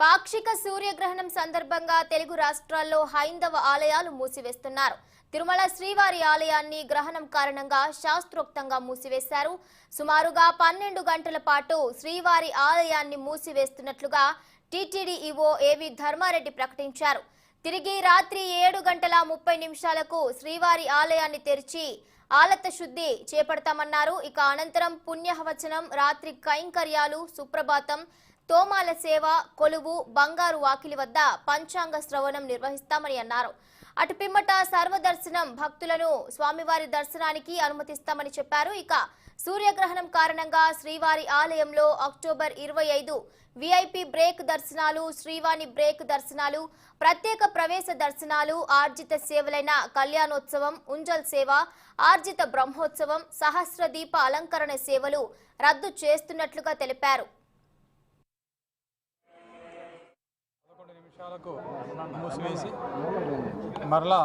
పాక్షిక సూర్యగ్రహణం సందర్భంగా తెలుగు రాష్ట్రాల్లో హైందవ ఆలయాలు మూసివేస్తున్నారు. తిరుమల శ్రీవారి ఆలయాన్ని గ్రహణం కారణంగా శాస్త్రోక్తంగా మూసివేశారు. సుమారుగా పన్నెండు గంటల పాటు శ్రీవారి ఆలయాన్ని మూసివేస్తున్నట్లుగా టీటీడీ ఈవో ఏవి ధర్మారెడ్డి ప్రకటించారు. తిరిగి రాత్రి ఏడు గంటల ముప్పై నిమిషాలకు శ్రీవారి ఆలయాన్ని తెరిచి ఆలత శుద్ధి చేపడతామన్నారు. ఇక అనంతరం పుణ్యహవచనం రాత్రి కైంకర్యాలు సుప్రభాతం తోమాల సేవ కొలువు బంగారు వాకిలి వద్ద పంచాంగ శ్రవణం నిర్వహిస్తామని అన్నారు. అటు పిమ్మట సర్వదర్శనం భక్తులను స్వామివారి దర్శనానికి అనుమతిస్తామని చెప్పారు. ఇక సూర్యగ్రహణం కారణంగా శ్రీవారి ఆలయంలో అక్టోబర్ ఇరవై ఐదు విఐపి బ్రేక్ దర్శనాలు శ్రీవాణి బ్రేక్ దర్శనాలు ప్రత్యేక ప్రవేశ దర్శనాలు ఆర్జిత సేవలైన కళ్యాణోత్సవం ఉంజల్ సేవ ఆర్జిత బ్రహ్మోత్సవం సహస్ర దీప అలంకరణ సేవలు రద్దు చేస్తున్నట్లుగా తెలిపారు. వృక్షాలకు మూసివేసి మరలా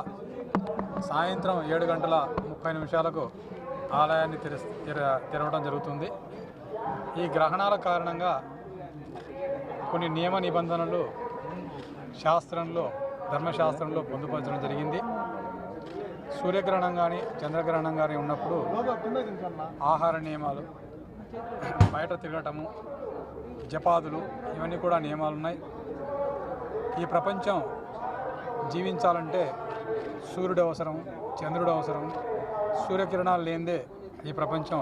సాయంత్రం ఏడు గంటల ముప్పై నిమిషాలకు ఆలయాన్ని తెర తెర- తెరవడం జరుగుతుంది. ఈ గ్రహణాల కారణంగా కొన్ని నియమ నిబంధనలు శాస్త్రంలో ధర్మశాస్త్రంలో పొందుపరచడం జరిగింది. సూర్యగ్రహణం కానీ చంద్రగ్రహణం కానీ ఉన్నప్పుడు ఆహార నియమాలు బయట తిరగటము జపాదులు ఇవన్నీ కూడా నియమాలు ఉన్నాయి. ఈ ప్రపంచం జీవించాలంటే సూర్యుడు అవసరం చంద్రుడు అవసరం. సూర్యకిరణాలు లేనిదే ఈ ప్రపంచం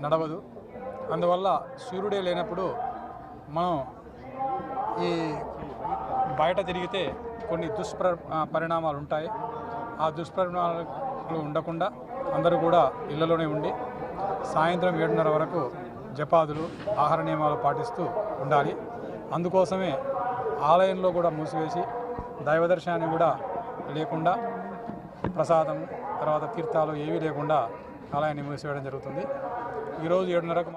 నడవదు. అందువల్ల సూర్యుడే లేనప్పుడు మనం ఈ బయట తిరిగితే కొన్ని దుష్ప్ర పరిణామాలు ఉంటాయి. ఆ దుష్పరిణామాలు ఉండకుండా అందరూ కూడా ఇళ్ళలోనే ఉండి సాయంత్రం ఏడున్నర వరకు జపాదులు ఆహార నియమాలు పాటిస్తూ ఉండాలి. అందుకోసమే ఆలయంలో కూడా మూసివేసి దైవ దర్శనాన్ని కూడా లేకుండా ప్రసాదం తర్వాత తీర్థాలు ఏవీ లేకుండా ఆలయాన్ని మూసివేయడం జరుగుతుంది. ఈరోజు ఏడున్నరకు